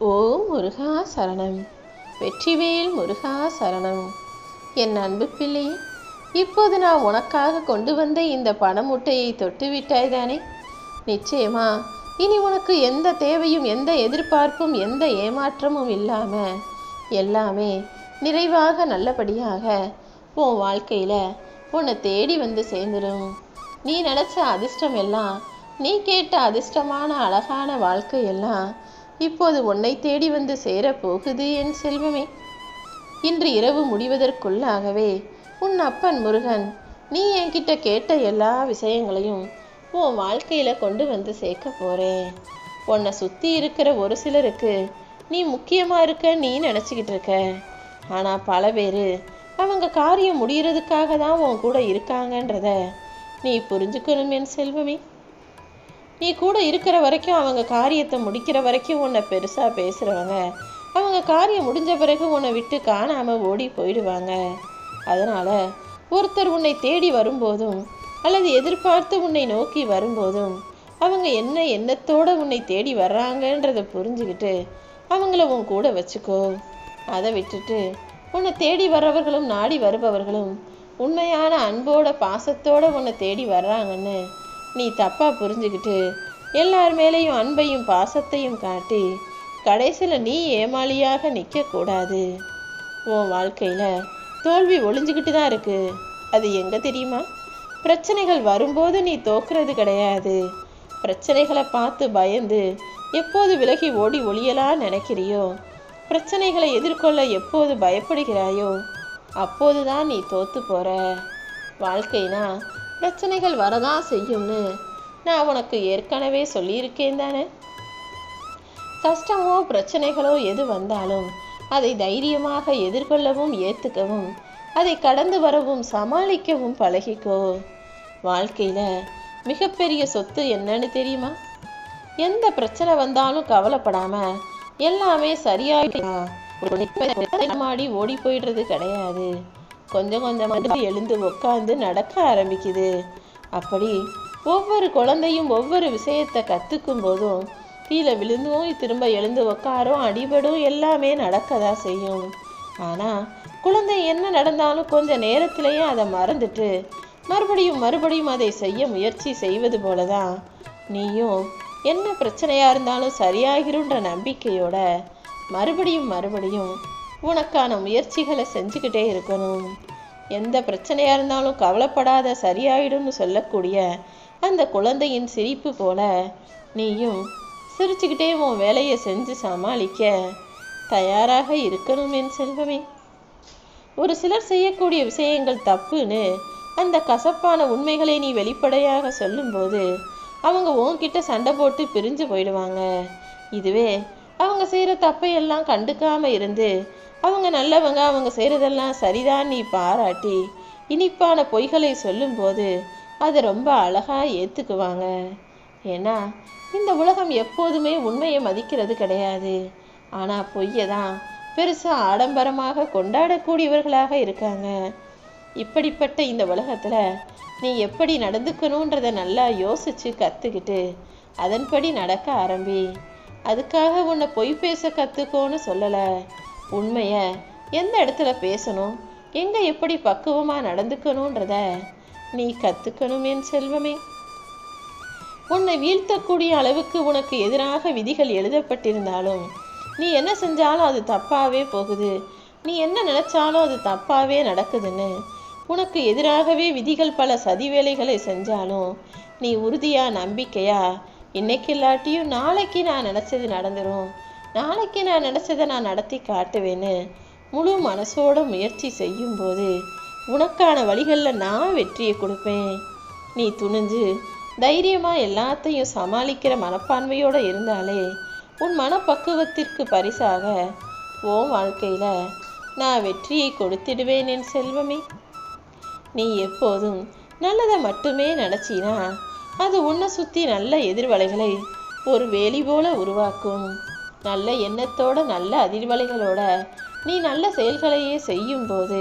ஓம் முருகா சரணம். வெற்றிவேல் முருகா சரணம். என் அன்பு பிள்ளையே இப்போது நான் உனக்காக கொண்டு வந்த இந்த பணமுட்டையை தொட்டு விட்டாய் தானே நிச்சயமா இனி உனக்கு எந்த தேவையும் எந்த எதிர்பார்ப்பும் எந்த ஏமாற்றமும் இல்லாம எல்லாமே நிறைவாக நல்லபடியாக உன் வாழ்க்கையில உன்னை தேடி வந்து சேர்ந்துடும் நீ நினச்ச அதிர்ஷ்டம் எல்லாம் நீ கேட்ட அதிர்ஷ்டமான அழகான வாழ்க்கை எல்லாம் இப்போது உன்னை தேடி வந்து சேரப் போகுது என் செல்வமே. இன்று இரவு முடிவதற்குள்ளாகவே உன் அப்பன் முருகன் நீ என்கிட்ட கேட்ட எல்லா விஷயங்களையும் உன் வாழ்க்கையில கொண்டு வந்து சேர்க்க போறேன். உன்னை சுத்தி இருக்கிற ஒரு சிலருக்கு நீ முக்கியமா இருக்க நீ நினச்சிக்கிட்டு இருக்க. ஆனா பல பேர் அவங்க காரியம் முடிகிறதுக்காக தான் உன் கூட இருக்காங்கன்றத நீ புரிஞ்சுக்கணும் என் செல்வமே. நீ கூட இருக்கிற வரைக்கும் அவங்க காரியத்தை முடிக்கிற வரைக்கும் உன்னை பெருசாக பேசுகிறவங்க அவங்க காரியம் முடிஞ்ச பிறகு உன்னை விட்டு காணாமல் ஓடி போயிடுவாங்க. அதனால் ஒருத்தர் உன்னை தேடி வரும்போதும் அல்லது எதிர்பார்த்து உன்னை நோக்கி வரும்போதும் அவங்க என்ன எண்ணத்தோட உன்னை தேடி வர்றாங்கன்றத புரிஞ்சுக்கிட்டு அவங்கள உன் கூட வச்சுக்கோ. அதை விட்டுட்டு உன்னை தேடி வர்றவர்களும் நாடி வருபவர்களும் உண்மையான அன்போட பாசத்தோட உன்னை தேடி வர்றாங்கன்னு நீ தப்பா புரிஞ்சுக்கிட்டு எல்லார் மேலேயும் அன்பையும் பாசத்தையும் காட்டி கடைசியில் நீ ஏமாளியாக நிற்கக்கூடாது உன் வாழ்க்கையில் தோல்வி ஒளிஞ்சுக்கிட்டு தான் இருக்கு. அது எங்கே தெரியுமா? பிரச்சனைகள் வரும்போது நீ தோக்குறது கிடையாது. பிரச்சனைகளை பார்த்து பயந்து எப்போது விலகி ஓடி ஒளியலாம் நினைக்கிறியோ? பிரச்சனைகளை எதிர்கொள்ள எப்போது பயப்படுகிறாயோ? அப்போது தான் நீ தோத்து போகிற வாழ்க்கைனா பிரச்சனைகள் வரதான் செய்யும்னு நான் உனக்கு ஏற்கனவே சொல்லியிருக்கேன் தானே? கஷ்டமோ பிரச்சனைகளோ எது வந்தாலும் அதை தைரியமாக எதிர்கொள்ளவும் ஏற்றுக்கவும் அதை கடந்து வரவும் சமாளிக்கவும் பழகிக்கோ. வாழ்க்கையில் மிகப்பெரிய சொத்து என்னன்னு தெரியுமா? எந்த பிரச்சனை வந்தாலும் கவலைப்படாமல் எல்லாமே சரியாகி மாடி ஓடி போயிடுறது கிடையாது. கொஞ்சம் கொஞ்சமாக எழுந்து உட்காந்து நடக்க ஆரம்பிக்குது. அப்படி ஒவ்வொரு குழந்தையும் ஒவ்வொரு விஷயத்தை கற்றுக்கும் போதும் கீழே விழுந்தும் திரும்ப எழுந்து உட்காரும் அடிபடும் எல்லாமே நடக்கதா செய்யும். ஆனால் குழந்தை என்ன நடந்தாலும் கொஞ்ச நேரத்திலேயே அதை மறந்துட்டு மறுபடியும் மறுபடியும் அதை செய்ய முயற்சி செய்வது போலதான் நீயும் என்ன பிரச்சனையாக இருந்தாலும் சரியாகிருன்ற நம்பிக்கையோட மறுபடியும் மறுபடியும் உனக்கான முயற்சிகளை செஞ்சுக்கிட்டே இருக்கணும். எந்த பிரச்சனையாக இருந்தாலும் கவலைப்படாத சரியாயிடும்னு சொல்லக்கூடிய அந்த குழந்தையின் சிரிப்பு போல நீயும் சிரிச்சுக்கிட்டே உன் வேலையை செஞ்சு சமாளிக்க தயாராக இருக்கணும் என் செல்வமே. ஒரு சிலர் செய்யக்கூடிய விஷயங்கள் தப்புன்னு அந்த கசப்பான உண்மைகளை நீ வெளிப்படையாக சொல்லும்போது அவங்க உன்கிட்ட சண்டை போட்டு பிரிஞ்சு போயிடுவாங்க. இதுவே அவங்க செய்கிற தப்பையெல்லாம் கண்டுக்காமல் இருந்து அவங்க நல்லவங்க அவங்க செய்கிறதெல்லாம் சரிதான் நீ பாராட்டி. இனிப்பான பொய்களை சொல்லும்போது அதை ரொம்ப அழகாக ஏற்றுக்குவாங்க ஏன்னா இந்த உலகம் எப்போதுமே உண்மையை மதிக்கிறது கிடையாது. ஆனால் பொய்யை தான் பெருசாக ஆடம்பரமாக கொண்டாடக்கூடியவர்களாக இருக்காங்க. இப்படிப்பட்ட இந்த உலகத்தில் நீ எப்படி நடந்துக்கணுன்றத நல்லா யோசிச்சு கற்றுக்கிட்டு அதன்படி நடக்க ஆரம்பி. அதுக்காக உன்னை பொய் பேச கற்றுக்கோன்னு சொல்லலை. உண்மையை எந்த இடத்துல பேசணும்? எங்கே எப்படி பக்குவமாக நடந்துக்கணுன்றத நீ கற்றுக்கணும் என் செல்வமே. உன்னை வீழ்த்தக்கூடிய அளவுக்கு உனக்கு எதிராக விதிகள் எழுதப்பட்டிருந்தாலும் நீ என்ன செஞ்சாலும் அது தப்பாகவே போகுது. நீ என்ன நினைச்சாலும் அது தப்பாகவே நடக்குதுன்னு உனக்கு எதிராகவே விதிகள் பல சதி வேலைகளை செஞ்சாலும் நீ உறுதியாக நம்பிக்கையா இன்னைக்கு இல்லாட்டியும் நாளைக்கு நான் நினச்சது நடந்துடும் நாளைக்கு நான் நினச்சதை நான் நடத்தி காட்டுவேன்னு முழு மனசோட முயற்சி செய்யும்போது உனக்கான வழிகளில் நான் வெற்றியை கொடுப்பேன். நீ துணிஞ்சு தைரியமாக எல்லாத்தையும் சமாளிக்கிற மனப்பான்மையோடு இருந்தாலே உன் மனப்பக்குவத்திற்கு பரிசாக உன் வாழ்க்கையில் நான் வெற்றியை கொடுத்திடுவேன் என் செல்வமே. நீ எப்போதும் நல்லதை மட்டுமே நினச்சினா அது உன்னை சுற்றி நல்ல எதிர்வலைகளை ஒரு வேலி போல உருவாக்கும். நல்ல எண்ணத்தோட நல்ல அதிர்வலைகளோட நீ நல்ல செயல்களையே செய்யும்போது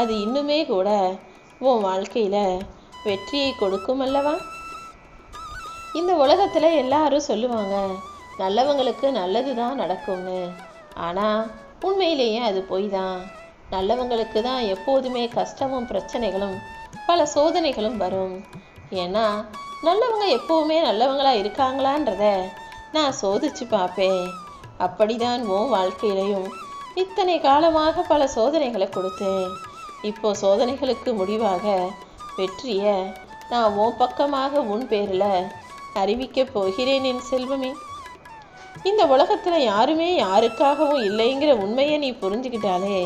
அது இன்னுமே கூட உன் வாழ்க்கையில் வெற்றியை கொடுக்கும் அல்லவா? இந்த உலகத்தில் எல்லாரும் சொல்லுவாங்க நல்லவங்களுக்கு நல்லது தான் நடக்கும்னு. ஆனால் உண்மையிலேயே அது பொய் தான் நல்லவங்களுக்கு தான் எப்போதுமே கஷ்டமும் பிரச்சனைகளும் பல சோதனைகளும் வரும். ஏன்னா நல்லவங்க எப்போவுமே நல்லவங்களாக இருக்காங்களான்றத நான் சோதிச்சு பார்ப்பேன். அப்படிதான் உன் வாழ்க்கையிலையும் இத்தனை காலமாக பல சோதனைகளை கொடுத்தேன். இப்போ சோதனைகளுக்கு முடிவாக வெற்றியை நான் உன் பக்கமாக உன் பேரில் அறிவிக்கப் போகிறேன் என் செல்வமே. இந்த உலகத்தில் யாருமே யாருக்காகவும் இல்லைங்கிற உண்மையை நீ புரிஞ்சுக்கிட்டாலே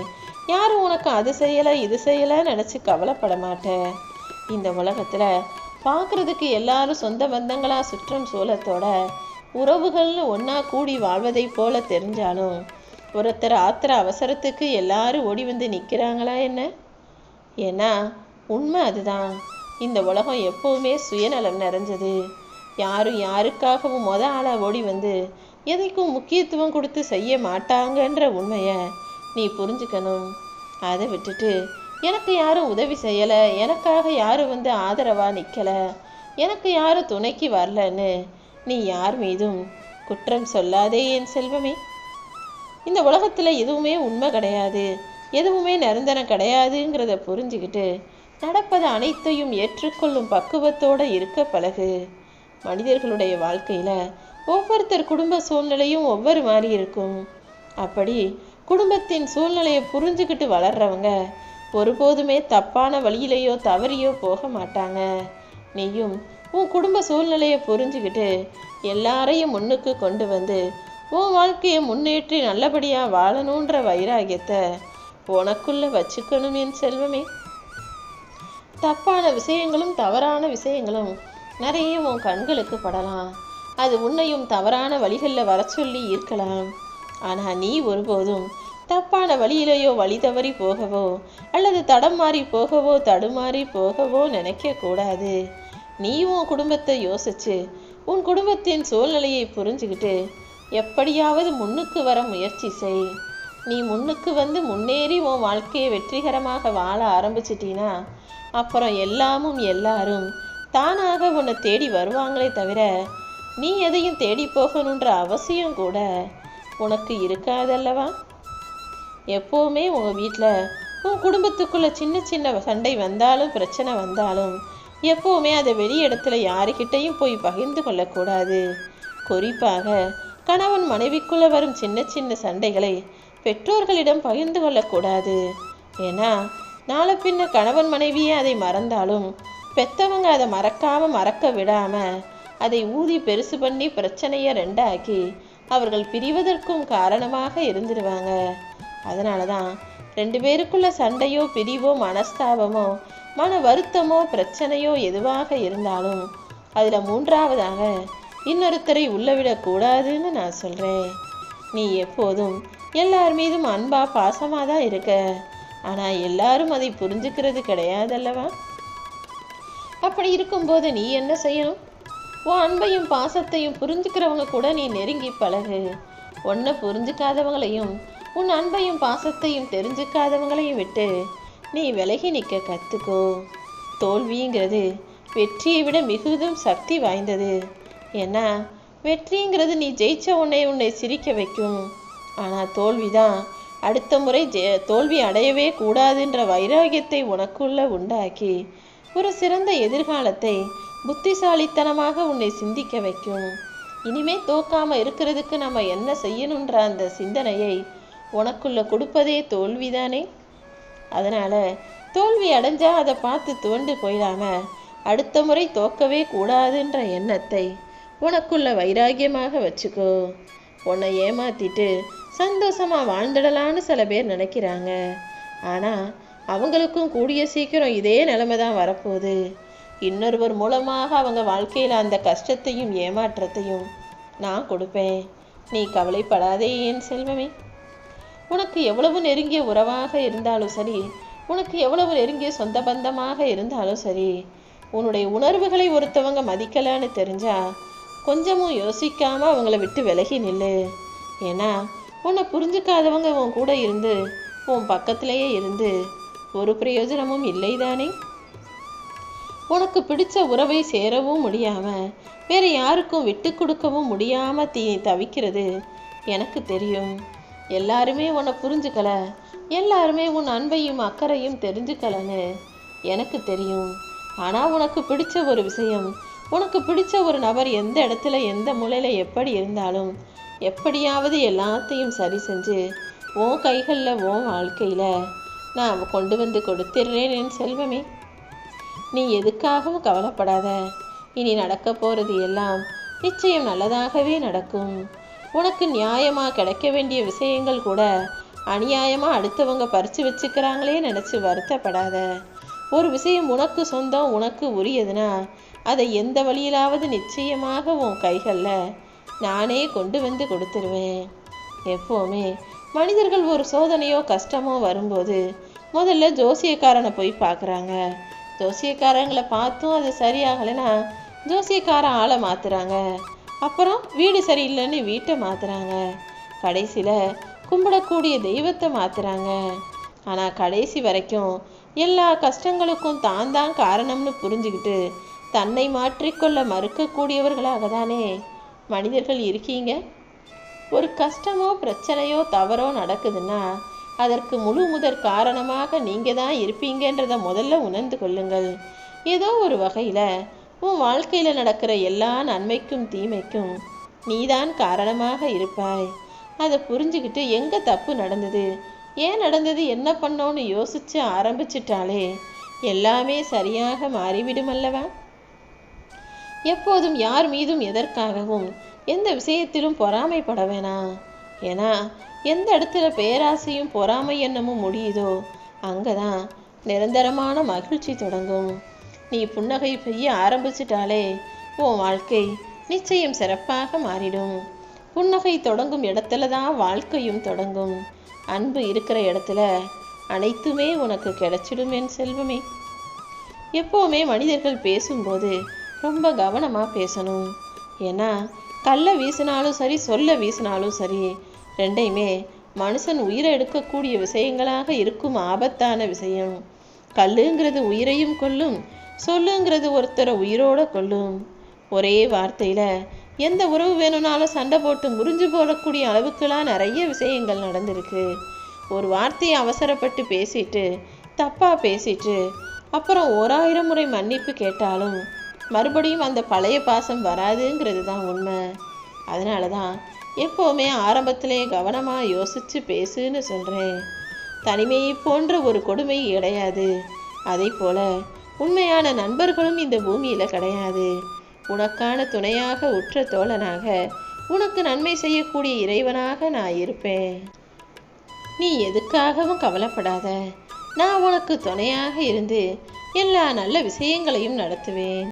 யாரும் உனக்கு அது செய்யலை இது செய்யலை நினச்சி கவலைப்பட மாட்ட. இந்த உலகத்தில் பார்க்குறதுக்கு எல்லாரும் சொந்த பந்தங்களா சுற்றம் சூழத்தோட உறவுகள்னு ஒன்றா கூடி வாழ்வதைப் போல தெரிஞ்சாலும் ஒருத்தர் ஆத்திர அவசரத்துக்கு எல்லாரும் ஓடி வந்து நிற்கிறாங்களா என்ன? ஏன்னா உண்மை அதுதான். இந்த உலகம் எப்போவுமே சுயநலம் நிறைஞ்சது. யாரும் யாருக்காகவும் மொத ஆளாக ஓடி வந்து எதைக்கும் முக்கியத்துவம் கொடுத்து செய்ய மாட்டாங்கன்ற உண்மையை நீ புரிஞ்சுக்கணும். அதை விட்டுட்டு எனக்கு யாரும் உதவி செய்யலை எனக்காக யாரும் வந்து ஆதரவாக நிற்கலை எனக்கு யாரும் துணைக்கு வரலன்னு நீ யார் மீதும் குற்றம் சொல்லாதே என் செல்வமே. இந்த உலகத்தில் எதுவுமே உண்மை கிடையாது எதுவுமே நிரந்தரம் கிடையாதுங்கிறத புரிஞ்சுக்கிட்டு நடப்பது அனைத்தையும் ஏற்றுக்கொள்ளும் பக்குவத்தோடு இருக்க பழகு. மனிதர்களுடைய வாழ்க்கையில் ஒவ்வொருத்தர் குடும்ப சூழ்நிலையும் ஒவ்வொரு மாதிரி இருக்கும். அப்படி குடும்பத்தின் சூழ்நிலையை புரிஞ்சுக்கிட்டு வளர்றவங்க ஒருபோதுமே தப்பான வழியிலையோ தவறியோ போக மாட்டாங்க. நீயும் உன் குடும்ப சூழ்நிலையை புரிஞ்சுக்கிட்டு எல்லாரையும் முன்னுக்கு கொண்டு வந்து உன் வாழ்க்கையை முன்னேற்றி நல்லபடியாக வாழணுன்ற வைராகியத்தை உனக்குள்ள வச்சுக்கணும் என் செல்வமே. தப்பான விஷயங்களும் தவறான விஷயங்களும் நிறைய உன் கண்களுக்கு படலாம். அது உன்னையும் தவறான வழிகளில் வர சொல்லி இருக்கலாம். ஆனால் நீ ஒருபோதும் தப்பான வழியிலேயோ வழி தவறி போகவோ அல்லது தடம் மாறி போகவோ தடுமாறி போகவோ நினைக்கக்கூடாது. நீ உன் குடும்பத்தை யோசிச்சு உன் குடும்பத்தின் சூழ்நிலையை புரிஞ்சுக்கிட்டு எப்படியாவது முன்னுக்கு வர முயற்சி செய். நீ முன்னுக்கு வந்து முன்னேறி உன் வாழ்க்கையை வெற்றிகரமாக வாழ ஆரம்பிச்சிட்டினா அப்புறம் எல்லாமும் எல்லாரும் தானாக உன்னை தேடி வருவாங்களே தவிர நீ எதையும் தேடி போகணுன்ற அவசியம் கூட உனக்கு இருக்காதல்லவா? எப்போவுமே உங்கள் வீட்டில் உன் குடும்பத்துக்குள்ளே சின்ன சின்ன சண்டை வந்தாலும் பிரச்சனை வந்தாலும் எப்போவுமே அதை வெளி இடத்துல யாருக்கிட்டையும் போய் பகிர்ந்து கொள்ளக்கூடாது. குறிப்பாக கணவன் மனைவிக்குள்ள வரும் சின்ன சின்ன சண்டைகளை பெற்றோர்களிடம் பகிர்ந்து கொள்ளக்கூடாது. ஏன்னா நாளை பின்ன கணவன் மனைவியே அதை மறந்தாலும் பெத்தவங்க அதை மறக்காம மறக்க விடாம அதை ஊதி பெருசு பண்ணி பிரச்சனையை ரெண்டாக்கி அவர்கள் பிரிவதற்கும் காரணமாக இருந்துருவாங்க. அதனால தான் ரெண்டு பேருக்குள்ள சண்டையோ பிரிவோ மனஸ்தாபமோ மன வருத்தமோ பிரச்சனையோ எதுவாக இருந்தாலும் அதில் மூன்றாவதாக இன்னொருத்தரை உள்ளவிடக்கூடாதுன்னு நான் சொல்கிறேன் நீ எப்போதும் எல்லார் மீதும் அன்பா பாசமாக தான் இருக்க. ஆனால் எல்லாரும் அதை புரிஞ்சுக்கிறது கிடையாதல்லவா? அப்படி இருக்கும்போது நீ என்ன செய்யணும்? உன் அன்பையும் பாசத்தையும் புரிஞ்சுக்கிறவங்க கூட நீ நெருங்கி பழகு. ஒன்றை புரிஞ்சுக்காதவங்களையும் உன் அன்பையும் பாசத்தையும் தெரிஞ்சுக்காதவங்களையும் விட்டு நீ விலகி நிற்க கற்றுக்கோ தோல்விங்கிறது வெற்றியை விட மிகுதும் சக்தி வாய்ந்தது. ஏன்னா வெற்றிங்கிறது நீ ஜெயிச்ச உன்னை உன்னை சிரிக்க வைக்கும். ஆனால் தோல்விதான் அடுத்த முறை ஜெ தோல்வி அடையவே கூடாதுன்ற வைராகியத்தை உனக்குள்ள உண்டாக்கி ஒரு சிறந்த எதிர்காலத்தை புத்திசாலித்தனமாக உன்னை சிந்திக்க வைக்கும். இனிமே தோக்காம இருக்கிறதுக்கு நம்ம என்ன செய்யணுன்ற அந்த சிந்தனையை உனக்குள்ள கொடுப்பதே தோல்விதானே? அதனால் தோல்வி அடைஞ்சால் அதை பார்த்து துவண்டு போயிடாம அடுத்த முறை தோக்கவே கூடாதுன்ற எண்ணத்தை உனக்குள்ள வைராகியமாக வச்சுக்கோ. உன்னை ஏமாத்திட்டு சந்தோஷமாக வாழ்ந்துடலான்னு சில பேர் நினைக்கிறாங்க. ஆனால் அவங்களுக்கும் கூடிய சீக்கிரம் இதே நிலைமை தான் வரப்போகுது. இன்னொருவர் மூலமாக அவங்க வாழ்க்கையில் அந்த கஷ்டத்தையும் ஏமாற்றத்தையும் நான் கொடுப்பேன். நீ கவலைப்படாதே என் செல்வமே. உனக்கு எவ்வளவு நெருங்கிய உறவாக இருந்தாலும் சரி உனக்கு எவ்வளவு நெருங்கிய சொந்த பந்தமாக இருந்தாலும் சரி உன்னுடைய உணர்வுகளை ஒருத்தவங்க மதிக்கலான்னு தெரிஞ்சா கொஞ்சமும் யோசிக்காம அவங்கள விட்டு விலகி நில்லு. ஏன்னா உன்னை புரிஞ்சுக்காதவங்க உன் கூட இருந்து உன் பக்கத்திலேயே இருந்து ஒரு பிரயோஜனமும் இல்லைதானே? உனக்கு பிடிச்ச உறவை சேரவும் முடியாம வேற யாருக்கும் விட்டு கொடுக்கவும் முடியாம தீ தவிக்கிறது எனக்கு தெரியும். எல்லாருமே உன்னை புரிஞ்சுக்கல. எல்லாருமே உன் அன்பையும் அக்கறையும் தெரிஞ்சுக்கலன்னு எனக்கு தெரியும். ஆனால் உனக்கு பிடிச்ச ஒரு விஷயம் உனக்கு பிடிச்ச ஒரு நபர் எந்த இடத்துல எந்த மூலையில் எப்படி இருந்தாலும் எப்படியாவது எல்லாத்தையும் சரி செஞ்சு உன் கைகளில் உன் வாழ்க்கையில் நான் கொண்டு வந்து கொடுத்துடுறேன் என் செல்வமே. நீ எதுக்காகவும் கவலைப்படாத. இனி நடக்க போகிறது எல்லாம் நிச்சயம் நல்லதாகவே நடக்கும். உனக்கு நியாயமாக கிடைக்க வேண்டிய விஷயங்கள் கூட அநியாயமாக அடுத்தவங்க பறித்து வச்சுக்கிறாங்களே நினச்சி வருத்தப்படாத. ஒரு விஷயம் உனக்கு சொந்தம் உனக்கு உரியதுன்னா அதை எந்த வழியிலாவது நிச்சயமாக உன் கைகளில் நானே கொண்டு வந்து கொடுத்துருவேன். எப்போவுமே மனிதர்கள் ஒரு சோதனையோ கஷ்டமோ வரும்போது முதல்ல ஜோசியக்காரனை போய் பார்க்குறாங்க ஜோசியக்காரங்களை பார்த்தும் அது சரியாகலைன்னா ஜோசியக்காரன் ஆளை மாற்றுறாங்க அப்புறம் வீடு சரியில்லைன்னு வீட்டை மாத்துறாங்க. கடைசியில் கும்பிடக்கூடிய தெய்வத்தை மாத்துறாங்க. ஆனால் கடைசி வரைக்கும் எல்லா கஷ்டங்களுக்கும் தான் தான் காரணம்னு புரிஞ்சுக்கிட்டு தன்னை மாற்றிக்கொள்ள மறுக்கக்கூடியவர்களாக தானே மனிதர்கள் இருக்கீங்க? ஒரு கஷ்டமோ பிரச்சனையோ தவறோ நடக்குதுன்னா அதற்கு முழு முதற் காரணமாக நீங்கள் தான் இருப்பீங்கன்றதை முதல்ல உணர்ந்து கொள்ளுங்கள். ஏதோ ஒரு வகையில் உன் வாழ்க்கையில் நடக்கிற எல்லா நன்மைக்கும் தீமைக்கும் நீதான் காரணமாக இருப்பாய். அதை புரிஞ்சுக்கிட்டு எங்கே தப்பு நடந்தது? ஏன் நடந்தது? என்ன பண்ணோன்னு யோசிச்சு ஆரம்பிச்சிட்டாலே எல்லாமே சரியாக மாறிவிடும் அல்லவா? எப்போதும் யார் மீதும் எதற்காகவும் எந்த விஷயத்திலும் பொறாமைப்பட வேணாம் ஏன்னா எந்த இடத்துல பேராசையும் பொறாமை எண்ணமும் முடியுதோ அங்கதான் நிரந்தரமான மகிழ்ச்சி தொடங்கும். நீ புன்னகை செய்ய ஆரம்பிச்சிட்டாலே உன் வாழ்க்கை நிச்சயம் சிறப்பாக மாறிடும். புன்னகை தொடங்கும் இடத்துல தான் வாழ்க்கையும் தொடங்கும். அன்பு இருக்கிற இடத்துல அனைத்துமே உனக்கு கிடைச்சிடும் என் செல்வமே. எப்போவுமே மனிதர்கள் பேசும்போது ரொம்ப கவனமாக பேசணும். ஏன்னா கல்ல வீசினாலும் சரி சொல்ல வீசினாலும் சரி ரெண்டையுமே மனுஷன் உயிரை எடுக்கக்கூடிய விஷயங்களாக இருக்கும் ஆபத்தான விஷயம். கல்லுங்கிறது உயிரையும் கொல்லும் சொல்லுங்கிறது ஒருத்தரை உயிரோட கொல்லும். ஒரே வார்த்தையில எந்த உறவு வேணும்னாலும் சண்டை போட்டு முறிஞ்சு போடக்கூடிய அளவுக்குலாம் நிறைய விஷயங்கள் நடந்திருக்கு. ஒரு வார்த்தையை அவசரப்பட்டு பேசிட்டு தப்பா பேசிட்டு அப்புறம் ஓராயிரம் முறை மன்னிப்பு கேட்டாலும் மறுபடியும் அந்த பழைய பாசம் வராதுங்கிறது தான் உண்மை. அதனால தான் எப்போவுமே ஆரம்பத்திலே கவனமாக யோசித்து பேசுன்னு சொல்கிறேன் தனிமையை போன்ற ஒரு கொடுமை கிடையாது. அதே போல உண்மையான நண்பர்களும் இந்த பூமியில் கிடையாது. உனக்கான துணையாக உற்ற தோழனாக உனக்கு நன்மை செய்யக்கூடிய இறைவனாக நான் இருப்பேன். நீ எதுக்காகவும் கவலைப்படாத. நான் உனக்கு துணையாக இருந்து எல்லா நல்ல விஷயங்களையும் நடத்துவேன்.